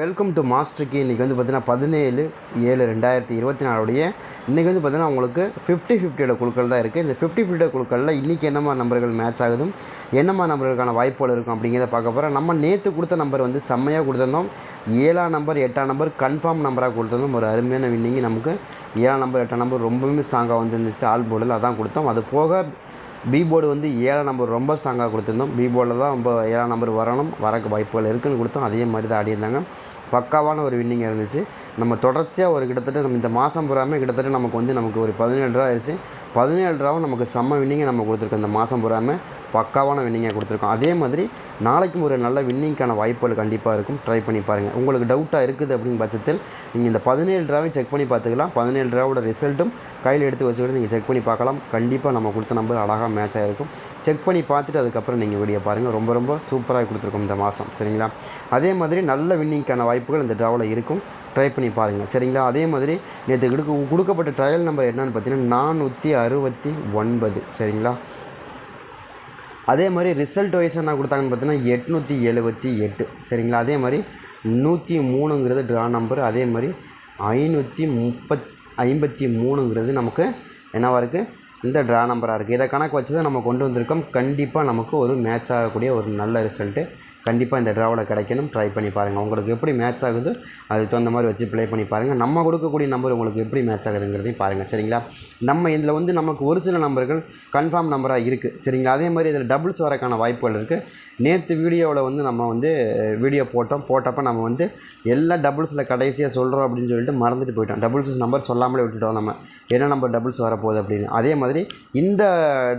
Welcome to மாஸ்டருக்கு இன்றைக்கி வந்து பார்த்தீங்கன்னா பதினேழு ஏழு ரெண்டாயிரத்தி இருபத்தி நாலுடைய இன்றைக்கி வந்து பார்த்தீங்கன்னா உங்களுக்கு ஃபிஃப்டி ஃபிஃப்டியோட குழுக்கள் தான் இருக்குது இந்த ஃபிஃப்டி ஃபிஃப்டியோட குழுக்களில் இன்றைக்கி என்னமா நம்பர்கள் மேட்ச் ஆகுதும்? என்னமா நம்பர்களுக்கான வாய்ப்புகள் இருக்கும் அப்படிங்கிறத பார்க்க போகிறோம் நம்ம நேற்று கொடுத்த நம்பர் வந்து செம்மையாக கொடுத்துருந்தோம். ஏழாம் நம்பர் எட்டாம் நம்பர் கன்ஃபார்ம் நம்பராக கொடுத்துருந்தோம். ஒரு அருமையான வின்னிங் நமக்கு ஏழாம் நம்பர் எட்டாம் நம்பர் ரொம்பவுமே ஸ்ட்ராங்காக வந்துருந்துச்சு. ஆல் போர்டில் அதான் கொடுத்தோம். அது போக பி போர்டு வந்து ஏழாம் நம்பர் ரொம்ப ஸ்ட்ராங்காக கொடுத்துருந்தோம். பி போர்டில் தான் ரொம்ப ஏழாம் நம்பர் வரணும் வரக்கு வாய்ப்புகள் இருக்குன்னு கொடுத்தோம். அதே மாதிரி தான் ஆடியிருந்தாங்க. பக்காவான ஒரு வின்னிங் இருந்துச்சு. நம்ம தொடர்ச்சியாக ஒரு கிட்டத்தட்ட நம்ம இந்த மாதம் பூராமே கிட்டத்தட்ட நமக்கு வந்து நமக்கு ஒரு பதினேழு ரூபா ஆயிடுச்சு பதினேழு ரூபாவும் நமக்கு செம்ம வின்னிங்கை நம்ம கொடுத்துருக்கோம் இந்த மாதம் பூராமே. பக்காவான வின்னிங்காக கொடுத்துருக்கோம். அதே மாதிரி நாளைக்கும் ஒரு நல்ல வின்னிங்க்கான வாய்ப்புகள் கண்டிப்பாக இருக்கும். ட்ரை பண்ணி பாருங்கள் உங்களுக்கு டவுட்டாக இருக்குது அப்படிங்கிற பட்சத்தில் நீங்கள் இந்த பதினேழு ட்ராவையும் செக் பண்ணி பார்த்துக்கலாம். பதினேழு ட்ராவோட ரிசல்ட்டும் கையில் எடுத்து வச்சுக்கிட்டு நீங்கள் செக் பண்ணி பார்க்கலாம். கண்டிப்பாக நம்ம கொடுத்த நம்பர் அழகாக மேட்ச் ஆகிருக்கும் செக் பண்ணி பார்த்துட்டு அதுக்கப்புறம் நீங்கள் வீடியோ பாருங்கள் ரொம்ப ரொம்ப சூப்பராக கொடுத்துருக்கோம் இந்த மாதம் சரிங்களா? அதே மாதிரி நல்ல வின்னிங்க்கான வாய்ப்புகள் இந்த ட்ராவில் இருக்கும். ட்ரை பண்ணி பாருங்கள் சரிங்களா? அதே மாதிரி நேற்று கொடுக்க கொடுக்கப்பட்ட ட்ரையல் நம்பர் என்னன்னு பார்த்தீங்கன்னா நானூற்றி அறுபத்தி ஒன்பது. சரிங்களா? அதே மாதிரி ரிசல்ட் வைஸ் என்ன கொடுத்தாங்கன்னு பார்த்தீங்கன்னா எட்நூற்றி எழுபத்தி எட்டு. சரிங்களா? அதே மாதிரி நூற்றி மூணுங்கிறது ட்ரா நம்பர் அதே மாதிரி ஐநூற்றி முப்பத் ஐம்பத்தி மூணுங்கிறது நமக்கு என்னவாக இருக்குது இந்த ட்ரா நம்பராக இருக்குது இதை கணக்கு வச்சு தான் நம்ம கொண்டு வந்திருக்கோம். கண்டிப்பாக நமக்கு ஒரு மேட்ச் ஆகக்கூடிய ஒரு நல்ல ரிசல்ட்டு கண்டிப்பாக இந்த ட்ராவில் கிடைக்கணும். ட்ரை பண்ணி பாருங்கள் உங்களுக்கு எப்படி மேட்ச் ஆகுதோ அதுக்கு தகுந்த மாதிரி வச்சு ப்ளே பண்ணி பாருங்கள் நம்ம கொடுக்கக்கூடிய நம்பர் உங்களுக்கு எப்படி மேட்ச் ஆகுதுங்கிறதையும் பாருங்கள் சரிங்களா? நம்ம இதில் வந்து நமக்கு ஒரு சில நம்பர்கள் கன்ஃபார்ம் நம்பராக இருக்குது சரிங்களா? அதே மாதிரி இதில் டபுள்ஸ் வரக்கான வாய்ப்புகள் இருக்குது நேற்று வீடியோவில் வந்து நம்ம வந்து வீடியோ போட்டோம். போட்டப்போ நம்ம வந்து எல்லா டபுள்ஸில் கடைசியாக சொல்கிறோம் அப்படின்னு சொல்லிட்டு மறந்துட்டு போயிட்டோம். டபுள்ஸ் நம்பர் சொல்லாமலே விட்டுட்டோம் நம்ம. என்ன நம்பர் டபுள்ஸ் வரப்போகுது அப்படின்னு. அதே மாதிரி இந்த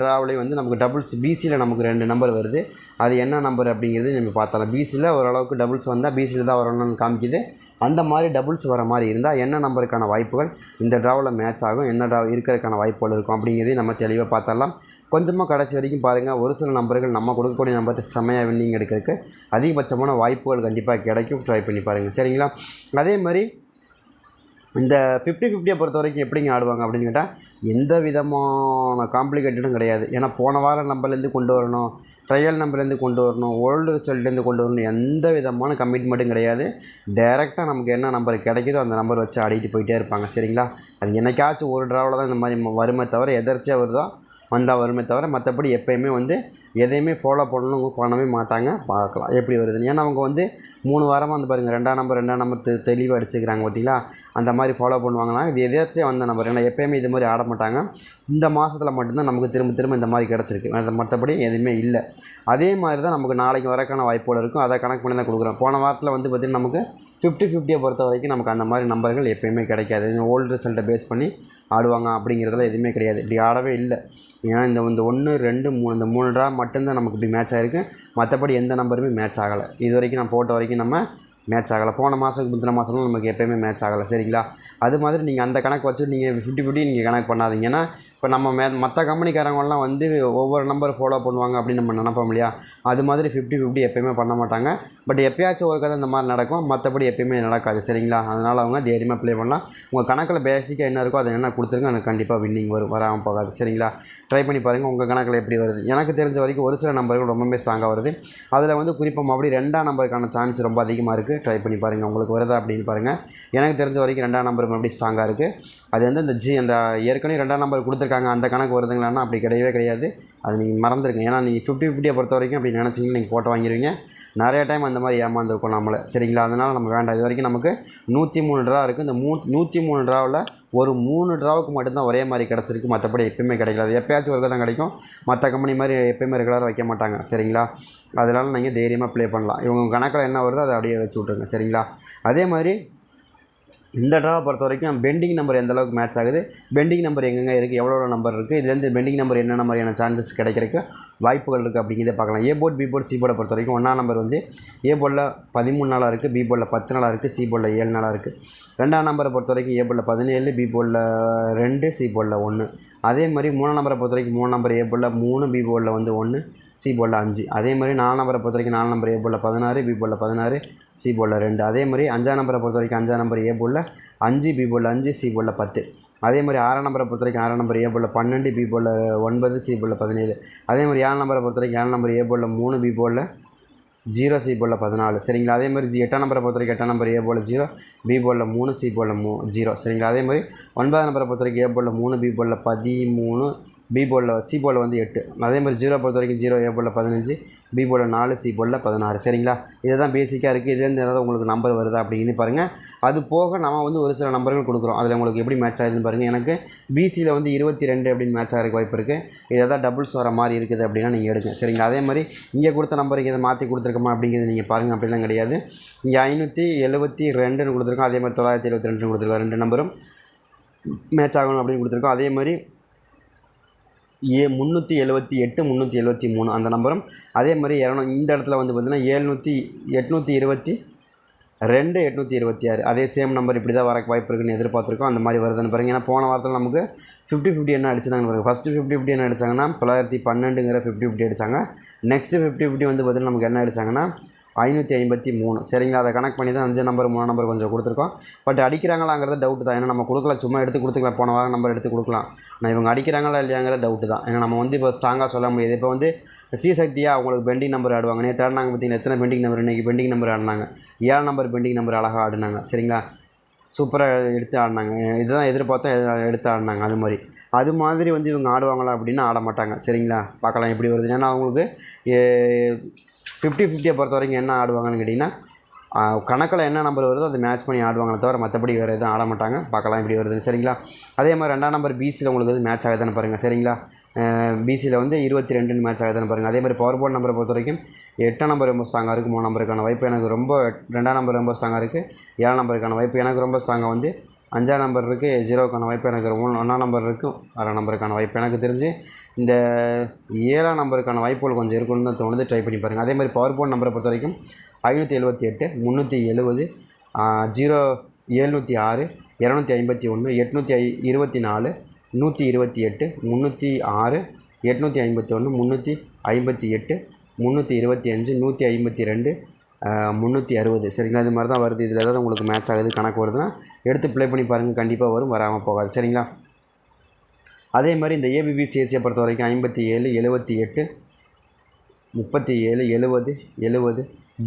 ட்ராவிலையும் வந்து நமக்கு டபுள்ஸ் பிசியில் நமக்கு ரெண்டு நம்பர் வருது. அது என்ன நம்பர் அப்படிங்கிறது நம்ம பார்த்தலாம். பிசியில் ஓரளவுக்கு டபுள்ஸ் வந்தால் பிசியில் தான் வரணும்னு காமிக்குது. அந்த மாதிரி டபுள்ஸ் வர மாதிரி இருந்தால் என்ன நம்பருக்கான வாய்ப்புகள் இந்த ட்ராவில் மேட்ச் ஆகும் என்ன ட்ரா இருக்கிறதுக்கான வாய்ப்புகள் இருக்கும் அப்படிங்கிறதையும் நம்ம தெளிவாக பார்த்தரலாம் கொஞ்சமாக கடைசி வரைக்கும் பாருங்கள் ஒரு சில நம்பர்கள் நம்ம கொடுக்கக்கூடிய நம்பர் செம்மையாக வின்னிங் எடுக்கிறதுக்கு அதிகபட்சமான வாய்ப்புகள் கண்டிப்பாக கிடைக்கும். ட்ரை பண்ணி பாருங்கள் சரிங்களா? அதே மாதிரி இந்த ஃபிஃப்டி ஃபிஃப்டியை பொறுத்த வரைக்கும் எப்படிங்க ஆடுவாங்க அப்படின்னு கேட்டால் எந்த விதமான காம்ப்ளிகேட்டடும் கிடையாது. ஏன்னா போன வாரம் நம்பர்லேருந்து கொண்டு வரணும் ட்ரையல் நம்பர்லேருந்து கொண்டு வரணும் ஓல்டு ரிசல்ட்லேருந்து கொண்டு வரணும் எந்த விதமான கமிட்மெண்ட்டும் கிடையாது. டேரெக்டாக நமக்கு என்ன நம்பர் கிடைக்குதோ அந்த நம்பர் வச்சு ஆடிட்டு போயிட்டே இருப்பாங்க. சரிங்களா? அது என்னைக்காச்சும் ஒரு ட்ராவில் தான் இந்த மாதிரி வருமே தவிர எதர்ச்சியாக வருதோ வந்தால் வருமே தவிர மற்றபடி எப்போயுமே வந்து எதையுமே ஃபாலோ பண்ணணும் பண்ணவே மாட்டாங்க. பார்க்கலாம். எப்படி வருதுன்னு. ஏன்னா அவங்க வந்து மூணு வாரமாக வந்து பாருங்கள் ரெண்டாம் நம்பர் ரெண்டாம் நம்பர் தெ தெளிவாக அடிச்சுக்கிறாங்க பார்த்தீங்களா? அந்த மாதிரி ஃபாலோ பண்ணுவாங்கன்னா இது எதாச்சும் வந்த நம்பர் ஏன்னா எப்போயுமே இது மாதிரி ஆட மாட்டாங்க. இந்த மாதத்தில் மட்டும்தான் நமக்கு திரும்ப திரும்ப இந்த மாதிரி கிடச்சிருக்கு. அது மற்றபடி எதுவுமே இல்லை. அதே மாதிரி தான் நமக்கு நாளைக்கு வரக்கான வாய்ப்புகள் இருக்கும். அதை கணக்கு பண்ணி தான் கொடுக்குறோம். போன வாரத்தில் வந்து பார்த்திங்கன்னா நமக்கு ஃபிஃப்டி ஃபிஃப்டியை பொறுத்த வரைக்கும் நமக்கு அந்த மாதிரி நம்பர்கள் எப்போயுமே கிடைக்காது. ஓல்டு ரிசல்ட்டை பேஸ் பண்ணி ஆடுவாங்க அப்படிங்கிறதுல எதுவுமே கிடையாது. இப்படி ஆடவே இல்லை. ஏன்னா இந்த இந்த ஒன்று ரெண்டு மூணு இந்த மூணு ட்ரா மட்டும்தான் நமக்கு இப்படி மேட்ச் ஆகிருக்கு மற்றபடி எந்த நம்பருமே மேட்ச் ஆகலை. இது வரைக்கும் நான் போட்ட வரைக்கும் நம்ம மேட்ச் ஆகலை. போன மாதத்துக்கு முந்தின மாதம்லாம் நமக்கு எப்போயுமே மேட்ச் ஆகலை. சரிங்களா? அது மாதிரி நீங்கள் அந்த கணக்கு வச்சு நீங்கள் ஃபிஃப்டி ஃபிஃப்டி நீங்கள் கணக்கு பண்ணாதீங்கன்னா இப்போ நம்ம மே மற்ற கம்பெனிக்காரங்களாம் வந்து ஒவ்வொரு நம்பர் ஃபாலோ பண்ணுவாங்க அப்படின்னு நம்ம நினப்போம் இல்லையா? அது மாதிரி ஃபிஃப்டி ஃபிஃப்டி எப்போயுமே பண்ண மாட்டாங்க. பட் எப்பயாச்சும் ஒரு கதை இந்த மாதிரி நடக்கும். மற்றபடி எப்பயுமே நடக்காது. சரிங்களா? அதனால் அவங்க தைரியமாக ப்ளே பண்ணலாம். உங்கள் கணக்கில் பேசிக்காக என்ன இருக்கோ அதை என்ன கொடுத்துருங்க. எனக்கு கண்டிப்பாக வின்னிங் வரும். வராமல் போகாது. சரிங்களா? ட்ரை பண்ணி பாருங்கள் உங்கள் கணக்கில் எப்படி வருது. எனக்கு தெரிஞ்ச வரைக்கும் ஒரு சில நம்பர்கள் ரொம்பவே ஸ்ட்ராங்காக வருது. அதில் வந்து குறிப்பாக மறுபடியும் ரெண்டாம் நம்பருக்கான சான்ஸ் ரொம்ப அதிகமாக இருக்குது ட்ரை பண்ணி பாருங்கள் உங்களுக்கு வருதா அப்படின்னு பாருங்கள் எனக்கு தெரிஞ்ச வரைக்கும் ரெண்டாம் நம்பர் மறுபடியும் ஸ்ட்ராங்காக இருக்குது அது வந்து அந்த ஜி அந்த ஏற்கனவே ரெண்டாம் நம்பர் கொடுத்துருக்காங்க அந்த கணக்கு வருதுங்களான்னா அப்படி கிடையவே கிடையாது. அது நீங்கள் மறந்துருங்க. ஏன்னா நீங்கள் ஃபிஃப்டி ஃபிஃப்டியை பொறுத்த வரைக்கும் அப்படி நினச்சிங்கன்னா நீங்கள் போட்டு வாங்கிடுவீங்க நிறைய டைம் அந்த மாதிரி ஏமாந்துருக்கோம் நம்மளை. சரிங்களா? அதனால் நம்ம வேண்டாம். இது வரைக்கும் நமக்கு நூற்றி மூணு ட்ரா இருக்குது இந்த மூ நூற்றி மூணு ட்ராவில் ஒரு மூணு ட்ராவுக்கு மட்டும்தான் ஒரே மாதிரி கிடச்சிருக்கு. மற்றபடி எப்பயுமே கிடைக்காது எப்பயாச்சும் ஒரு தான் கிடைக்கும். மற்ற கம்பெனி மாதிரி எப்பயுமே ரெகுலராக வைக்க மாட்டாங்க. சரிங்களா? அதனால் நீங்கள் தைரியமாக ப்ளே பண்ணலாம். இவங்க கணக்கில் என்ன வருதோ அதை அப்படியே வச்சு விட்ருங்க சரிங்களா? அதே மாதிரி இந்த ட்ராவை பொறுத்த வரைக்கும் பெண்டிங் நம்பர் எந்த அளவுக்கு மேட்ச் ஆகுது பெண்டிங் நம்பர் எங்கெங்கே இருக்குது எவ்வளோ நம்பர் இருக்குது இதுலேருந்து பெண்டிங் நம்பர் என்னென்ன மாதிரியான சான்சஸ் கிடைக்கிறதுக்கு வாய்ப்புகள் இருக்குது அப்படிங்கிறத பார்க்கலாம் A board B board C போர்டை பொறுத்த வரைக்கும் ஒன்றாம் நம்பர் வந்து ஏ போர்டில் பதிமூணு நாளாக இருக்குது பி போர்டில் பத்து நாளாக இருக்குது சி போர்டில் ஏழு நாளாக இருக்குது ரெண்டாம் நம்பரை பொறுத்த வரைக்கும் ஏ போர்டில் பதினேழு பி போர்டில் ரெண்டு சி போர்டில் ஒன்று அதே மாதிரி மூணாம் நம்பரை பொறுத்த வரைக்கும் மூணு நம்பர் ஏ போர்டில் மூணு பி போர்டில் வந்து ஒன்று சி போர்டில் அஞ்சு அதே மாதிரி நாலு நம்பரை பொறுத்த வரைக்கும் நாலு நம்பர் ஏ போர்டில் பதினாறு பி போர்டில் பதினாறு சி போலில் ரெண்டு அதே மாதிரி அஞ்சாம் நம்பரை பொறுத்த வரைக்கும் அஞ்சாம் நம்பர் ஏ போலில் அஞ்சு பி போலில் அஞ்சு சி போலில் பத்து அதே மாதிரி ஆறாம் நம்பரை பொறுத்த வரைக்கும் ஆறாம் நம்பர் ஏ போலில் பன்னெண்டு பி போலில் ஒன்பது சி போலில் பதினேழு அதே மாதிரி ஏழாம் நம்பரை பொறுத்த வரைக்கும் ஏழாம் நம்பர் ஏ போலில் மூணு பி போலில் ஜீரோ சி போலில் பதினாலு சரிங்களா அதே மாதிரி ஜி எட்டாம் நம்பரை பொறுத்த வரைக்கும் எட்டாம் number A ball zero B போலில் மூணு சி போலில் மூ ஜீரோ சரிங்களா அதே மாதிரி ஒன்பதாம் நம்பரை பொறுத்த வரைக்கும் ஏ போலில் மூணு பி போலில் பதிமூணு பி போர்டில் சி போர்டில் வந்து எட்டு. அதே மாதிரி ஜீரோ பொறுத்த வரைக்கும் ஜீரோ ஏ போர்டில் பதினஞ்சு பி போர்டில் நாலு சி போர்டில் பதினாறு. சரிங்களா? இதுதான் பேசிக்காக இருக்குது இதுலேருந்து ஏதாவது உங்களுக்கு நம்பர் வருதா அப்படிங்கிறது பாருங்கள் அது போக நம்ம வந்து ஒரு சில நம்பர்கள் கொடுக்குறோம். அதில் உங்களுக்கு எப்படி மேட்ச் ஆகுதுன்னு பாருங்கள் எனக்கு பிசியில் வந்து இருபத்தி ரெண்டு அப்படின்னு மேட்ச் ஆகிறதுக்கு வாய்ப்பு இருக்குது இது எதாவது டபுள்ஸ் வர மாதிரி இருக்குது அப்படின்னா நீங்கள் எடுங்க. சரிங்களா? அதே மாதிரி இங்கே கொடுத்த நம்பருக்கு இதை மாற்றி கொடுத்துருக்கோமா அப்படிங்கிறது நீங்கள் பாருங்கள் அப்படிலாம் கிடையாது. இங்கே ஐநூற்றி எழுபத்தி ரெண்டுன்னு கொடுத்துருக்கோம். அதே மாதிரி தொள்ளாயிரத்தி எழுபத்தி ரெண்டுன்னு கொடுத்துருக்கோம். ரெண்டு நம்பரும் மேட்ச் ஆகணும் அப்படின்னு கொடுத்துருக்கோம். அதே மாதிரி ஏ முந்நூற்றி எழுபத்தி எட்டு முந்நூற்றி எழுபத்தி மூணு. அந்த நம்பரும் அதே மாதிரி இரநூ இந்த இடத்துல வந்து பார்த்திங்கன்னா ஏழ்நூற்றி எட்நூற்றி இருபத்தி ரெண்டு எட்நூற்றி இருபத்தி ஆறு. அதே சேம் நம்பர் இப்படி தான் வர வாய்ப்பு இருக்குன்னு எதிர்பார்த்துருக்கோம். அந்த மாதிரி வருதுன்னு பாருங்கள் ஏன்னா போன வாரத்தில் நமக்கு ஃபிஃப்டி ஃபிஃப்டி என்ன அடிச்சிருந்தாங்க பாருங்கள் ஃபஸ்ட்டு ஃபிஃப்டி ஃபிஃப்டி என்ன அடிச்சாங்கன்னா தொள்ளாயிரத்தி பன்னெண்டுங்கிற ஃபிஃப்டி ஃபிஃப்டி அடிச்சாங்க. நெக்ஸ்ட்டு ஃபிஃப்டி ஃபிஃப்டி வந்து பார்த்திங்கன்னா நமக்கு என்ன அடிச்சாங்கன்னா ஐநூற்றி ஐம்பத்தி மூணு. சரிங்களா? அதை கனெக்ட் பண்ணி தான் அஞ்சு நம்பர் மூணு நம்பர் கொஞ்சம் கொடுத்துருக்கோம். பட் அடிக்கிறாங்களாங்கிறது டவுட் தான். ஏன்னா நம்ம கொடுக்கல சும்மா எடுத்து கொடுத்துக்கலாம். போன வாரம் நம்பர் எடுத்து கொடுக்கலாம். நான் இவங்க அடிக்கிறாங்களா இல்லையாங்கிற டவுட்டு தான். ஏன்னா நம்ம வந்து இப்போ ஸ்ட்ராங்காக சொல்ல முடியாது. இப்போ வந்து ஸ்ரீசக்தியாக அவங்களுக்கு பெண்டிங் நம்பர் ஆடுவாங்க. நேற்று ஆடினாங்க பார்த்தீங்கன்னா எத்தனை பெண்டிங் நம்பர் இன்றைக்கி பெண்டிங் நம்பர் ஆடினாங்க. ஏழு நம்பர் பெண்டிங் நம்பர் அழகாக ஆடினாங்க. சரிங்களா? சூப்பராக எடுத்து ஆடினாங்க. இதுதான் எதிர்பார்த்தோம் எடுத்து ஆடினாங்க. அது மாதிரி. அது மாதிரி வந்து இவங்க ஆடுவாங்களா அப்படின்னா ஆட மாட்டாங்க சரிங்களா? பார்க்கலாம் எப்படி வருது ஏன்னா அவங்களுக்கு ஃபிஃப்டி ஃபிஃப்டியை பொறுத்த வரைக்கும் என்ன ஆடுவாங்கன்னு கேட்டிங்கன்னா கணக்கில் என்ன நம்பர் வருதோ அதை மேட்ச் பண்ணி ஆடுவாங்களே தவிர மற்றபடி வேறு எதுவும் ஆட மாட்டாங்க. பார்க்கலாம் இப்படி வருதுன்னு. சரிங்களா? அதே மாதிரி ரெண்டாம் நம்பர் பிசியில் உங்களுக்கு வந்து மேட்ச் ஆகுதுன்னு பாருங்கள் சரிங்களா? பிசியில் வந்து இருபத்தி ரெண்டுன்னு மேட்ச் ஆகுதுன்னு பாருங்கள் அதே மாதிரி பவர் போர்ட் நம்பரை பொறுத்த வரைக்கும் எட்டாம் நம்பர் ரொம்ப ஸ்ட்ராங்காக இருக்குது மூணு நம்பருக்கான வாய்ப்பு. எனக்கு ரொம்ப ரெண்டாம் நம்பர் ரொம்ப ஸ்ட்ராங்காக இருக்குது ஏழாம் நம்பருக்கான வாய்ப்பு. எனக்கு ரொம்ப ஸ்ட்ராங்காக வந்து அஞ்சாம் நம்பர் இருக்குது ஜீரோக்கான வாய்ப்பு எனக்கு மூணு ஒன்றாம் நம்பர் இருக்குது ஆறாம் நம்பருக்கான வாய்ப்பு எனக்கு தெரிஞ்சு இந்த ஏழாம் நம்பருக்கான வாய்ப்புகள் கொஞ்சம் இருக்குன்னு தான் தோணுது. ட்ரை பண்ணி பாருங்கள் அதே மாதிரி பவர் போன் நம்பரை பொறுத்த வரைக்கும் ஐநூற்றி எழுபத்தி எட்டு முந்நூற்றி எழுபது ஜீரோ எழுநூற்றி ஆறு இரநூத்தி ஐம்பத்தி ஒன்று எட்நூற்றி ஐ இருபத்தி நாலு நூற்றி இருபத்தி எட்டு முந்நூற்றி ஆறு எட்நூற்றி ஐம்பத்தி ஒன்று முந்நூற்றி ஐம்பத்தி எட்டு முந்நூற்றி இருபத்தி அஞ்சு நூற்றி ஐம்பத்தி ரெண்டு முந்நூற்றி அறுபது. சரிங்களா? இது மாதிரி தான் வருது. இதில் ஏதாவது உங்களுக்கு மேட்ச் ஆகுது கணக்கு வருதுன்னா எடுத்து ப்ளே பண்ணி பாருங்கள் கண்டிப்பாக வரும் வராமல் போகாது. சரிங்களா? அதே மாதிரி இந்த ஏபிபிசிஎஸ்சியை பொறுத்த வரைக்கும் ஐம்பத்தி ஏழு எழுபத்தி எட்டு முப்பத்தி ஏழு எழுபது எழுபது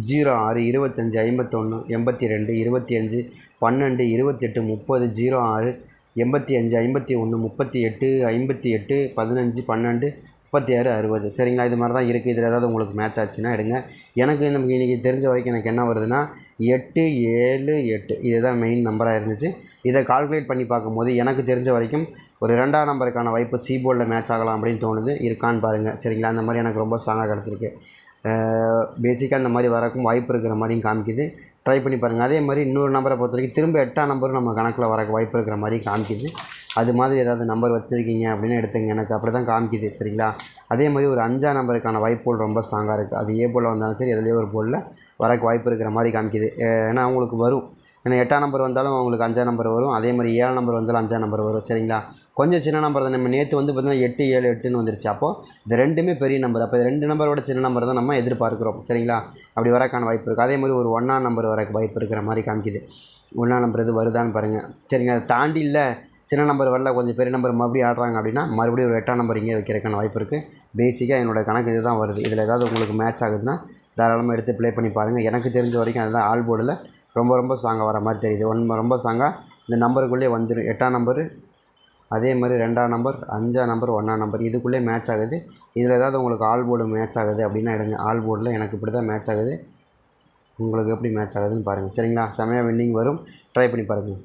ஜீரோ ஆறு இருபத்தஞ்சி ஐம்பத்தொன்று எண்பத்தி ரெண்டு இருபத்தி அஞ்சு பன்னெண்டு இருபத்தெட்டு முப்பது ஜீரோ ஆறு எண்பத்தி அஞ்சு ஐம்பத்தி ஒன்று முப்பத்தி எட்டு ஐம்பத்தி எட்டு பதினஞ்சு பன்னெண்டு முப்பத்தி ஆறு அறுபது. சரிங்களா? இது மாதிரி தான் இருக்குது இதில் ஏதாவது உங்களுக்கு மேட்ச் ஆச்சுன்னா எடுங்க. எனக்கு நமக்கு இன்றைக்கி தெரிஞ்ச வரைக்கும் எனக்கு என்ன வருதுன்னா எட்டு ஏழு எட்டு. இதுதான் மெயின் நம்பராக இருந்துச்சு. இதை கால்குலேட் பண்ணி பார்க்கும்போது எனக்கு தெரிஞ்ச வரைக்கும் ஒரு ரெண்டாம் நம்பருக்கான வாய்ப்பு சி போர்டில் மேட்ச் ஆகலாம் அப்படின்னு தோணுது. இருக்கான்னு பாருங்கள் சரிங்களா? அந்த மாதிரி எனக்கு ரொம்ப ஸ்ட்ராங்காக கிடச்சிருக்கு. பேசிக்காக இந்த மாதிரி வரக்கும் வாய்ப்பு இருக்கிற மாதிரியும் காமிக்குது. ட்ரை பண்ணி பாருங்கள் அதே மாதிரி இன்னொரு நம்பரை பொறுத்த வரைக்கும் திரும்ப எட்டாம் நம்பரும் நம்ம கணக்கில் வரக்கு வாய்ப்பு இருக்கிற மாதிரி காமிக்குது. அது மாதிரி ஏதாவது நம்பர் வச்சுருக்கீங்க அப்படின்னு எடுத்துங்க. எனக்கு அப்படி தான் காமிக்குது சரிங்களா? அதே மாதிரி ஒரு அஞ்சாம் நம்பருக்கான வாய்ப்புகள் ரொம்ப ஸ்ட்ராங்காக இருக்குது அது ஏ போல் வந்தாலும் சரி எதுலேயே ஒரு போலில் வரக்கு வாய்ப்பு இருக்கிற மாதிரி காமிக்குது. ஏன்னா அவங்களுக்கு வரும். ஏன்னா எட்டாம் நம்பர் வந்தாலும் அவங்களுக்கு அஞ்சாம் நம்பர் வரும். அதே மாதிரி ஏழாம் நம்பர் வந்தாலும் அஞ்சாம் நம்பர் வரும் சரிங்களா? கொஞ்சம் சின்ன நம்பர் தான் நம்ம நேற்று வந்து பார்த்தீங்கன்னா எட்டு ஏழு எட்டுன்னு வந்துருச்சு. அப்போது இந்த ரெண்டுமே பெரிய நம்பர் அப்போ ரெண்டு நம்பரோட சின்ன நம்பர் தான் நம்ம எதிர்பார்க்குறோம் சரிங்களா? அப்படி வரக்கான வாய்ப்பு இருக்குது அதே மாதிரி ஒரு ஒன்றாம் நம்பர் வரக்கு வாய்ப்பு இருக்கிற மாதிரி காமிக்குது. ஒன்றாம் நம்பர் இது வருதான்னு பாருங்கள் சரிங்க அதை தாண்டி இல்லை. சின்ன நம்பர் வரல கொஞ்சம் பெரிய நம்பர் மறுபடியும் ஆடுறாங்க அப்படின்னா மறுபடியும் ஒரு எட்டாம் நம்பர் இங்கே வைக்கிறதுக்கான வாய்ப்பு இருக்குது பேசிக்காக என்னோட கணக்கு இது தான் வருது. இதில் ஏதாவது உங்களுக்கு மேட்ச் ஆகுதுன்னா தாராளமாக எடுத்து ப்ளே பண்ணி பாருங்கள் எனக்கு தெரிஞ்ச வரைக்கும் அதுதான் ஆல் போர்டில் ரொம்ப ரொம்ப ஸ்ட்ராங்காக வர மாதிரி தெரியுது. ஒன் ரொம்ப ஸ்ட்ராங்காக இந்த நம்பருக்குள்ளே வந்துடும் எட்டாம் நம்பரு அதே மாதிரி ரெண்டாம் நம்பர் அஞ்சாம் நம்பர் ஒன்றாம் நம்பர் இதுக்குள்ளே மேட்ச் ஆகுது. இதில் ஏதாவது உங்களுக்கு ஆல் போர்டு மேட்ச் ஆகுது அப்படின்னா எடுங்க. ஆல் போர்டில் எனக்கு இப்படி தான் மேட்ச் ஆகுது. உங்களுக்கு எப்படி மேட்ச் ஆகுதுன்னு பாருங்கள் சரிங்களா? செமையாக வின்னிங் வரும். ட்ரை பண்ணி பாருங்கள்